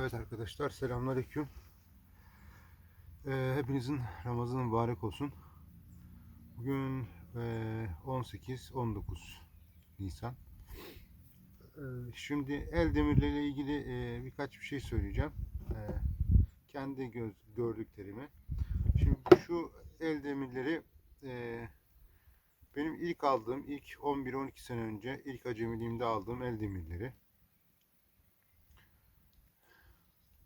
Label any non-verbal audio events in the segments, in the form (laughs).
Evet arkadaşlar selamünaleyküm. Ee, hepinizin Ramazan mübarek olsun. Bugün e, 18-19 Nisan. Ee, şimdi el demirleriyle ilgili e, birkaç bir şey söyleyeceğim. Ee, kendi göz, gördüklerimi. Şimdi şu el demirleri e, benim ilk aldığım, ilk 11-12 sene önce ilk acemiliğimde aldığım el demirleri.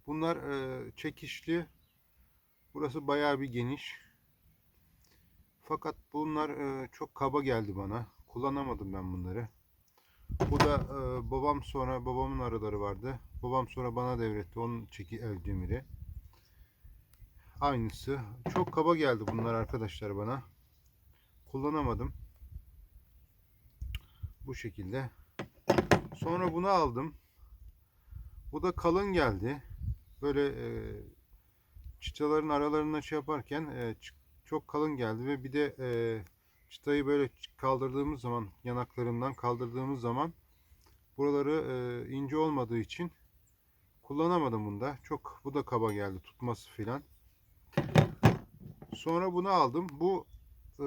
Bunlar e, çekişli. Burası bayağı bir geniş. Fakat bunlar e, çok kaba geldi bana. Kullanamadım ben bunları. Bu da e, babam sonra babamın araları vardı. Babam sonra bana devretti onun çeki el demiri. Aynısı. Çok kaba geldi bunlar arkadaşlar bana. Kullanamadım. Bu şekilde. Sonra bunu aldım. Bu da kalın geldi böyle e, çıtaların aralarına şey yaparken e, çok kalın geldi ve bir de e, çıtayı böyle kaldırdığımız zaman yanaklarından kaldırdığımız zaman buraları e, ince olmadığı için kullanamadım bunda. Çok bu da kaba geldi tutması filan. Sonra bunu aldım. Bu e,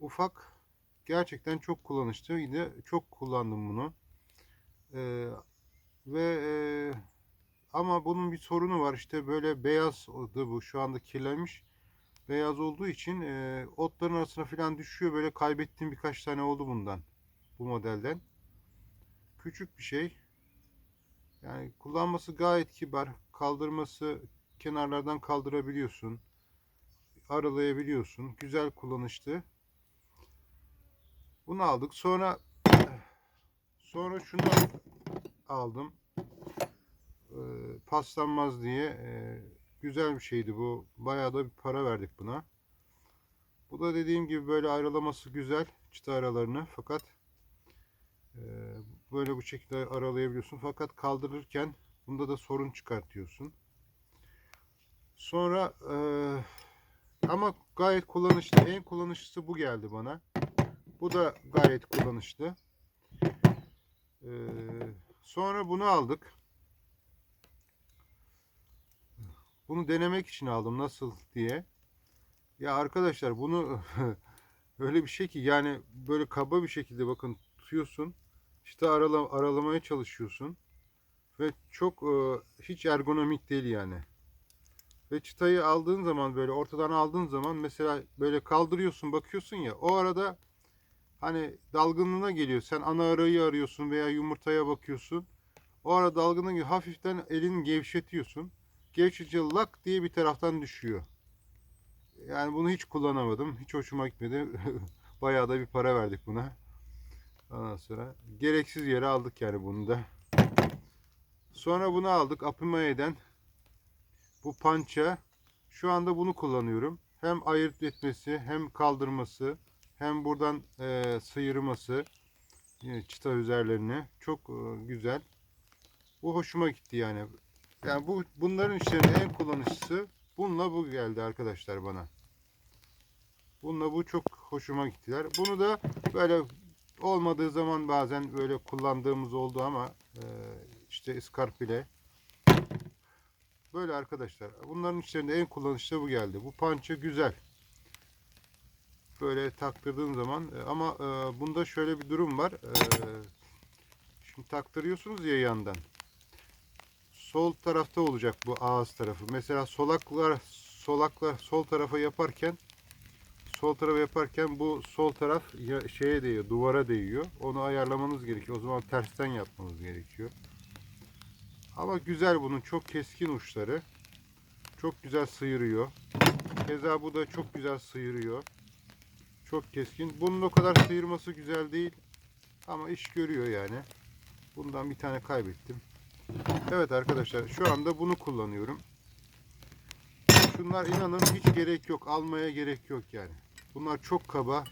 ufak gerçekten çok kullanışlı. Yine çok kullandım bunu. E, ve e, ama bunun bir sorunu var. İşte böyle beyazdı bu. Şu anda kirlenmiş. Beyaz olduğu için e, otların arasına falan düşüyor. Böyle kaybettiğim birkaç tane oldu bundan bu modelden. Küçük bir şey. Yani kullanması gayet kibar. Kaldırması kenarlardan kaldırabiliyorsun. Aralayabiliyorsun. Güzel kullanışlı bunu aldık. Sonra sonra şunu aldım. Ee, paslanmaz diye e, güzel bir şeydi bu. Bayağı da bir para verdik buna. Bu da dediğim gibi böyle ayrılaması güzel çıta aralarını fakat e, böyle bu şekilde aralayabiliyorsun fakat kaldırırken bunda da sorun çıkartıyorsun. Sonra e, ama gayet kullanışlı. En kullanışlısı bu geldi bana. Bu da gayet kullanışlı. Ee, Sonra bunu aldık. Bunu denemek için aldım nasıl diye. Ya arkadaşlar bunu (laughs) öyle bir şey ki yani böyle kaba bir şekilde bakın tutuyorsun. İşte arala, aralamaya çalışıyorsun. Ve çok e, hiç ergonomik değil yani. Ve çıtayı aldığın zaman böyle ortadan aldığın zaman mesela böyle kaldırıyorsun bakıyorsun ya o arada hani dalgınlığına geliyor. Sen ana arayı arıyorsun veya yumurtaya bakıyorsun. O ara dalgınlığına geliyor. Hafiften elini gevşetiyorsun. Gevşetince lak diye bir taraftan düşüyor. Yani bunu hiç kullanamadım. Hiç hoşuma gitmedi. (laughs) Bayağı da bir para verdik buna. Ondan sonra gereksiz yere aldık yani bunu da. Sonra bunu aldık Apimaye'den. Bu pança. Şu anda bunu kullanıyorum. Hem ayırt etmesi hem kaldırması hem buradan e, sıyırması yine çıta üzerlerine çok e, güzel. Bu hoşuma gitti yani. Yani bu bunların içlerinde en kullanışlısı bununla bu geldi arkadaşlar bana. Bununla bu çok hoşuma gittiler. Bunu da böyle olmadığı zaman bazen böyle kullandığımız oldu ama e, işte iskarpile böyle arkadaşlar. Bunların içlerinde en kullanışlı bu geldi. Bu pança güzel böyle taktırdığın zaman e, ama e, bunda şöyle bir durum var. E, şimdi taktırıyorsunuz ya yandan. Sol tarafta olacak bu ağız tarafı. Mesela solaklar solakla sol tarafa yaparken sol tarafa yaparken bu sol taraf şeye değiyor, duvara değiyor. Onu ayarlamanız gerekiyor. O zaman tersten yapmanız gerekiyor. Ama güzel bunun çok keskin uçları. Çok güzel sıyırıyor. Keza bu da çok güzel sıyırıyor. Çok keskin. Bunun o kadar sıyırması güzel değil. Ama iş görüyor yani. Bundan bir tane kaybettim. Evet arkadaşlar şu anda bunu kullanıyorum. Şunlar inanın hiç gerek yok. Almaya gerek yok yani. Bunlar çok kaba.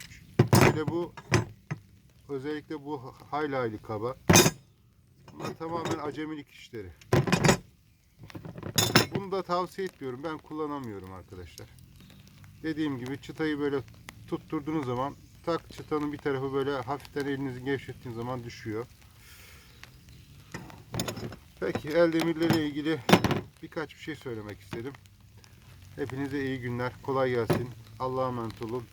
Böyle bu özellikle bu hayli hayli kaba. Bunlar tamamen acemilik işleri. Bunu da tavsiye etmiyorum. Ben kullanamıyorum arkadaşlar. Dediğim gibi çıtayı böyle tutturduğunuz zaman tak çıtanın bir tarafı böyle hafiften elinizi gevşettiğiniz zaman düşüyor. Peki el demirleriyle ilgili birkaç bir şey söylemek istedim. Hepinize iyi günler. Kolay gelsin. Allah'a emanet olun.